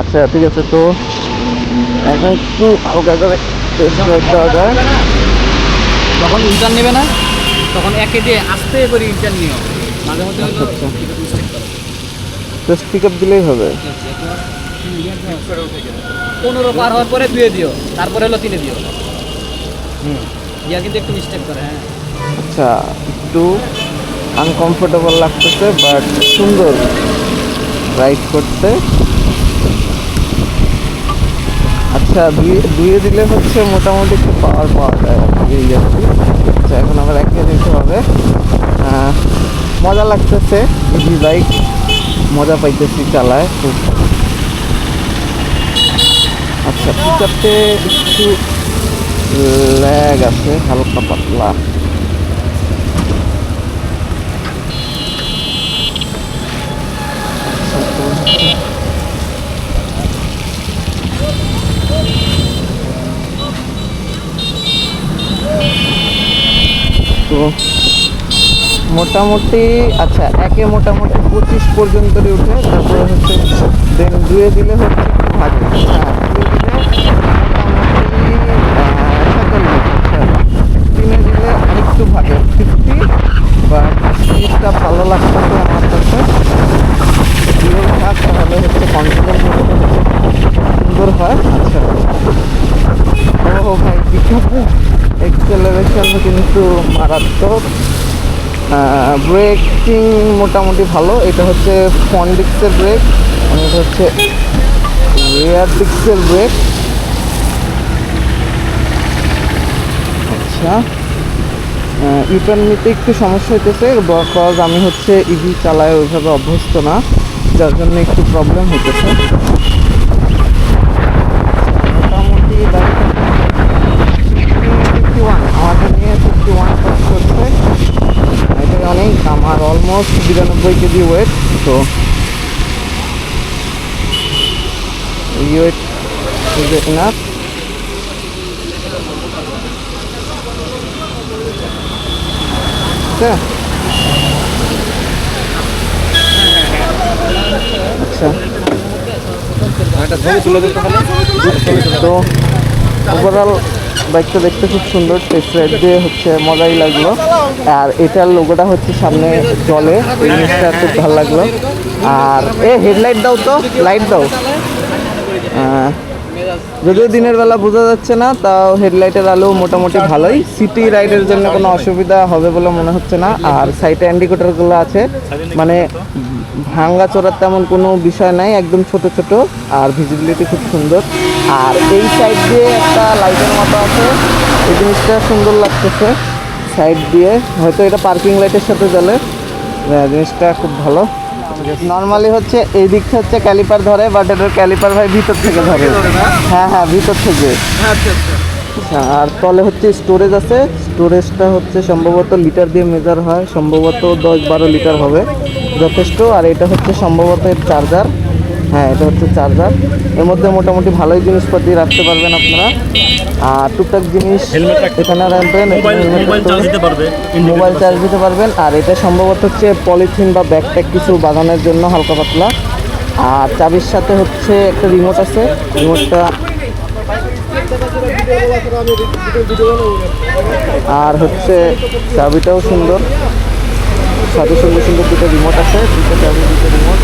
আচ্ছা ঠিক আছে তো এখন একটু হালকা করে দেওয়া যায়। যখন ইন্টার নেবে না তখন একে দিয়ে আস্তে করে ইন্টার নিও মাঝে মধ্যে। জাস্ট পিক আপ দিলেই হবে। পনেরো পার হওয়ার পরে দুয়ে দিও তারপরে হলো তিনে দিও। হুম। ইয়া কিন্তু একটু মিস্টেক করে হ্যাঁ। আচ্ছা একটু আনকমফোর্টেবল লাগতেছে বাট সুন্দর। রাইড করতে। আচ্ছা দুয়ে দিলে হচ্ছে মোটামুটি একটু পাওয়ার পাওয়া যায় এই যাচ্ছি আচ্ছা এখন আবার একে দিতে হবে। মজা লাগতেছে ইজি বাইক মজা পাইতেছি চালায়, খুব। আচ্ছা পিকআপে একটু ল্যাগ আছে, হালকা পাতলা। তো মোটামুটি আচ্ছা একে মোটামুটি পঁচিশ পর্যন্তই উঠে, তারপরে হচ্ছে দেন দুয়ে দিলে হচ্ছে একটু ভাগে হ্যাঁ আচ্ছা। তিনে দিলে আরেকটু ভাগে ফিফটি বা জিনিসটা ভালো লাগতেছে আমার কাছে। তাহলে হচ্ছে সুন্দর হয় আচ্ছা। ও ভাই পিকআপে এক্সেলারেশন কিন্তু মারাত্মক। ব্রেকিং মোটামুটি ভালো। এটা হচ্ছে ফ্রন্ট ডিক্সের ব্রেক এটা হচ্ছে রেয়ার ডিক্সের ব্রেক আচ্ছা। ইউটার্ন নিতে একটু সমস্যা হইতেছে বিকজ আমি হচ্ছে ইভি চালায় ওইভাবে অভ্যস্ত না, যার জন্য একটু প্রবলেম হইতেছে। মোটামুটি ফিফটি ওয়ান আমাদের নিয়ে ফিফটি ওয়ান করছে এটা অনেক আমার অলমোস্ট বিরানব্বই কেজি ওয়েট তো এই ওয়েট ইজ এনাফ আচ্ছা আচ্ছা পারলে তো ওভারঅল বাইকটা দেখতে খুব সুন্দর টেস্ট রাইড দিয়ে হচ্ছে মজাই লাগল। আর এটার লোগোটা হচ্ছে সামনে জলে, এই জিনিসটা খুব ভালো লাগল। আর এ হেডলাইট দাও তো লাইট দাও। যদিও দিনের বেলা বোঝা যাচ্ছে না, তাও হেডলাইটের আলো মোটামুটি ভালোই। সিটি রাইডের জন্য কোনো অসুবিধা হবে বলে মনে হচ্ছে না। আর সাইডে ইন্ডিকেটরগুলো আছে। মানে ভাঙ্গা চোরার তেমন কোনো বিষয় নাই একদম ছোট ছোট আর ভিজিবিলিটি খুব সুন্দর। আর এই সাইড দিয়ে একটা লাইটের মতো আছে এই জিনিসটা সুন্দর লাগতেছে। সাইড দিয়ে হয়তো এটা পার্কিং লাইটের সাথে জ্বলে জিনিসটা খুব ভালো। নর্মালি হচ্ছে এই দিকটা হচ্ছে ক্যালিপার ধরে বাট এটার ক্যালিপার ভাই ভিতর থেকে ধরে। হ্যাঁ হ্যাঁ ভিতর থেকে। আচ্ছা, আর তলে হচ্ছে স্টোরেজ আছে। স্টোরেজটা হচ্ছে সম্ভবত লিটার দিয়ে মেজার হয় সম্ভবত দশ বারো লিটার হবে। যথেষ্ট আর এটা হচ্ছে সম্ভবত এর চার্জার হ্যাঁ এটা হচ্ছে চার্জার এর মধ্যে মোটামুটি ভালোই জিনিসপাতি রাখতে পারবেন আপনারা। আর টুকটাক জিনিস এখানে রাখবেন মোবাইল চার্জ দিতে মোবাইল চার্জ দিতে পারবেন। আর এটা সম্ভবত হচ্ছে পলিথিন বা ব্যাগট্যাগ কিছু বাঁধানোর জন্য হালকা পাতলা। আর চাবির সাথে হচ্ছে একটা রিমোট আছে। রিমোটটা আর হচ্ছে চাবিটাও সুন্দর। সাথে সুন্দর সুন্দর দুটো রিমোট আছে দুটো চাবি দুটো রিমোট